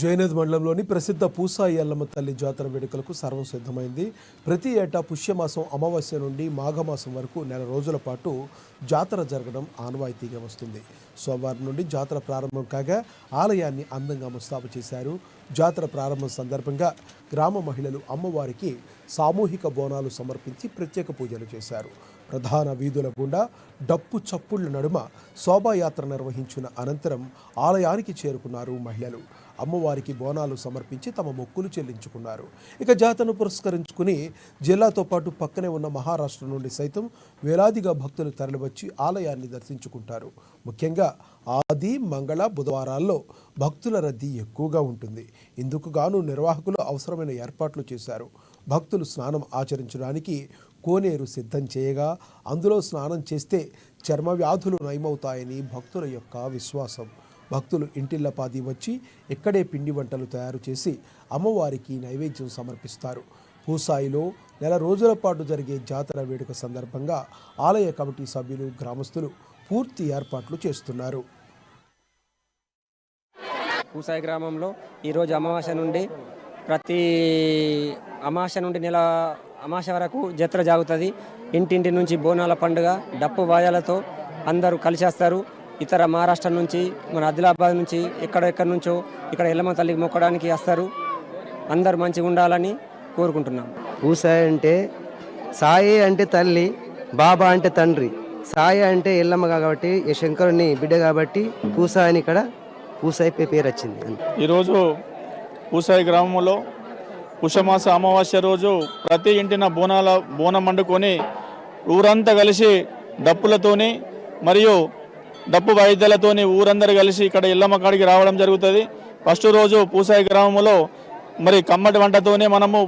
జైనద్ మండలంలోని ప్రసిద్ధ పూసాయి అల్లమ్మ తల్లి జాతర వేడుకలకు సర్వం సిద్ధమైంది. ప్రతి ఏటా పుష్యమాసం అమావాస్య నుండి మాఘమాసం వరకు నెల రోజుల పాటు జాతర జరగడం ఆనవాయితీగా వస్తుంది. సోమవారం నుండి జాతర ప్రారంభం కాగా ఆలయాన్ని అందంగా ముస్తాబు చేశారు. జాతర ప్రారంభం సందర్భంగా గ్రామ మహిళలు అమ్మవారికి సామూహిక బోనాలు సమర్పించి ప్రత్యేక పూజలు చేశారు. ప్రధాన వీధుల గుండా డప్పు చప్పుళ్ళ నడుమ శోభాయాత్ర నిర్వహించిన అనంతరం ఆలయానికి చేరుకున్నారు మహిళలు. అమ్మవారికి బోనాలు సమర్పించి తమ మొక్కులు చెల్లించుకున్నారు. ఇక జాతరను పురస్కరించుకుని జిల్లాతో పాటు పక్కనే ఉన్న మహారాష్ట్ర నుండి సైతం వేలాదిగా భక్తులు తరలివచ్చి ఆలయాన్ని దర్శించుకుంటారు. ముఖ్యంగా ఆది మంగళ బుధవారాల్లో భక్తుల రద్దీ ఎక్కువగా ఉంటుంది. ఇందుకు గాను నిర్వాహకులు అవసరమైన ఏర్పాట్లు చేశారు. భక్తులు స్నానం ఆచరించడానికి కోనేరు సిద్ధం చేయగా అందులో స్నానం చేస్తే చర్మ వ్యాధులు నయమవుతాయని భక్తుల యొక్క విశ్వాసం. భక్తులు ఇంటిల్లపాది వచ్చి ఇక్కడే పిండి వంటలు తయారు చేసి అమ్మవారికి నైవేద్యం సమర్పిస్తారు. పూసాయిలో నెల రోజుల పాటు జరిగే జాతర వేడుక సందర్భంగా ఆలయ కమిటీ సభ్యులు గ్రామస్తులు పూర్తి ఏర్పాట్లు చేస్తున్నారు. పూసాయి గ్రామంలో ఈరోజు అమావాస్య నుండి ప్రతి అమావాస్య నుండి నెల అమావాస్య వరకు జత్ర జాగుతుంది. ఇంటింటి నుంచి బోనాల పండుగ డప్పు వాయాలతో అందరూ కలిసేస్తారు. ఇతర మహారాష్ట్ర నుంచి మన ఆదిలాబాద్ నుంచి ఎక్కడెక్కడి నుంచో ఇక్కడ ఎల్లమ్మ తల్లికి మొక్కడానికి వస్తారు. అందరూ మంచిగా ఉండాలని కోరుకుంటున్నాం. పూసాయి అంటే సాయి అంటే తల్లి బాబా అంటే తండ్రి. సాయి అంటే ఎల్లమ్మ కాబట్టి శంకరుని బిడ్డ కాబట్టి పూసాయి అని ఇక్కడ పూసాయి పే- పేరు వచ్చింది. ఈరోజు పూసాయి గ్రామంలో పుషమాస అమావాస్య రోజు ప్రతి ఇంటిన బోనాల బోనం వండుకొని ఊరంతా కలిసి డప్పులతోని మరియు డప్పు వాయిద్యాలతోని ఊరందరూ కలిసి ఇక్కడ ఇల్లమ్మ కాడికి రావడం జరుగుతుంది. ఫస్ట్ రోజు పూసాయి గ్రామంలో మరి కమ్మటి వంటతోనే మనము